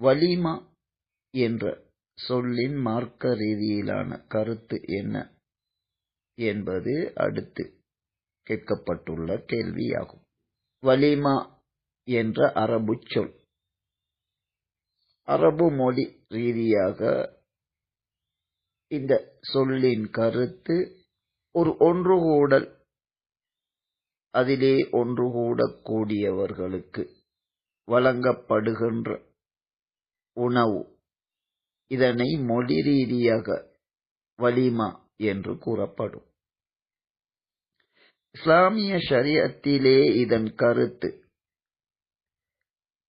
வலிமா என்ற சொல்லின் மார்க்க ரீதியிலான கருத்து என்ன என்பது அடுத்து கேட்கப்பட்டுள்ள கேள்வியாகும். வலிமா என்ற அரபு சொல். அரபு மொழி ரீதியாக இந்த சொல்லின் கருத்து ஒரு ஒன்றுகூடல் அதிலே ஒன்று கூடக்கூடியவர்களுக்கு வழங்கப்படுகின்ற உணவு. இதனை மொழி ரீதியாக வலிமா என்று கூறப்படும். இஸ்லாமிய ஷரியத்திலே இதன் கருத்து.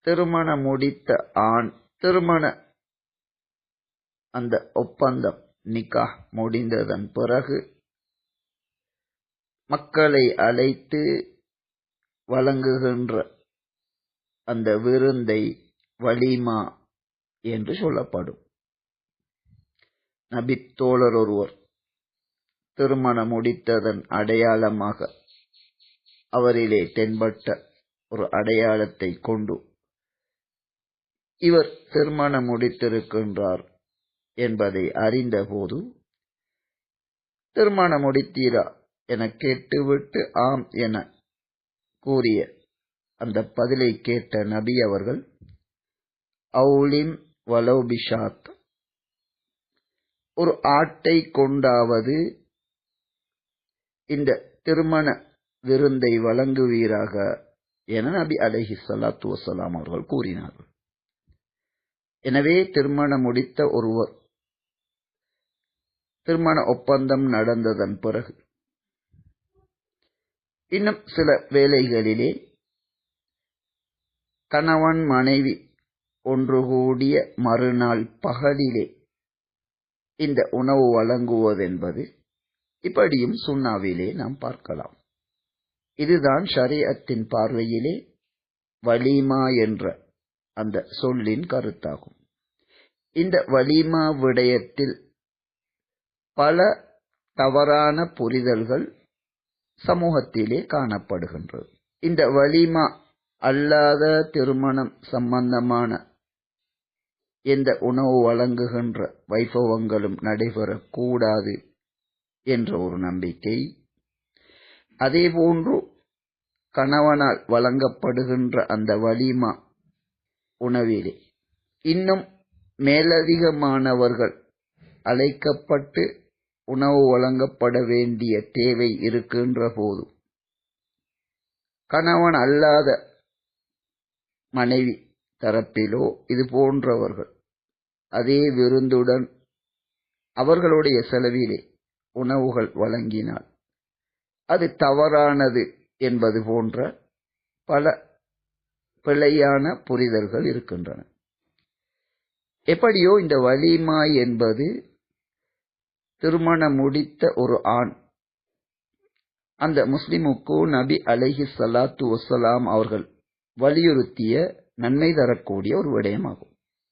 திருமணம் முடித்த ஆண் திருமண அந்த ஒப்பந்தம் நிக்கா முடிந்ததன் பிறகு மக்களை அழைத்து வழங்குகின்ற அந்த விருந்தை வலிமா என்று சொல்லப்படும். நபித்தோழர் ஒருவர் திருமணம் முடித்ததன் அடையாளமாக அவரிலே தென்பட்ட ஒரு அடையாளத்தை கொண்டு இவர் திருமணம் முடித்திருக்கின்றார் என்பதை அறிந்தபோது திருமணம் முடித்தீரா? என கேட்டுவிட்டு ஆம் என கூறிய அந்த பதிலை கேட்ட நபி அவர்கள் வலோபிஷாத் ஒரு ஆட்டை கொண்டாவது இந்த திருமண விருந்தை வழங்குவீராக என நபி அலஹி சலாத்து வசலாம் அவர்கள் கூறினார்கள். எனவே திருமணம் முடித்த ஒருவர் திருமண ஒப்பந்தம் நடந்ததன் பிறகு இன்னும் சில வேலைகளிலே கணவன் மனைவி ஒன்று கூடிய மறுநாள் பகலிலே இந்த உணவு வழங்குவதென்பது இப்படியும் சுண்ணாவிலே நாம் பார்க்கலாம். இதுதான் ஷரியத்தின் பார்வையிலே வலிமா என்ற அந்த சொல்லின் கருத்தாகும். இந்த வலிமா விடயத்தில் பல தவறான புரிதல்கள் சமூகத்திலே காணப்படுகின்றது. இந்த வலிமா அல்லாத திருமணம் சம்பந்தமான எந்த உணவு வழங்குகின்ற வைபவங்களும் நடைபெறக்கூடாது என்ற ஒரு நம்பிக்கை. அதேபோன்று கணவனால் வழங்கப்படுகின்ற அந்த வலிமா உணவிலே இன்னும் மேலதிகமானவர்கள் அழைக்கப்பட்டு உணவு வழங்கப்பட வேண்டிய தேவை இருக்கின்ற போது கணவன் அல்லாத மனைவி தரப்பிலோ இது போன்றவர்கள் அதே விருந்துடன் அவர்களுடைய செலவிலே உணவுகள் வழங்கினால் அது தவறானது என்பது போன்ற பல பிழையான புரிதல்கள் இருக்கின்றன. எப்படியோ இந்த வலிமாய் என்பது திருமணம் முடித்த ஒரு ஆண் அந்த முஸ்லிமுக்கு நபி அலஹி சலாத்து வசலாம் அவர்கள் வலியுறுத்திய நன்மை தரக்கூடிய ஒரு விடயமாகும்.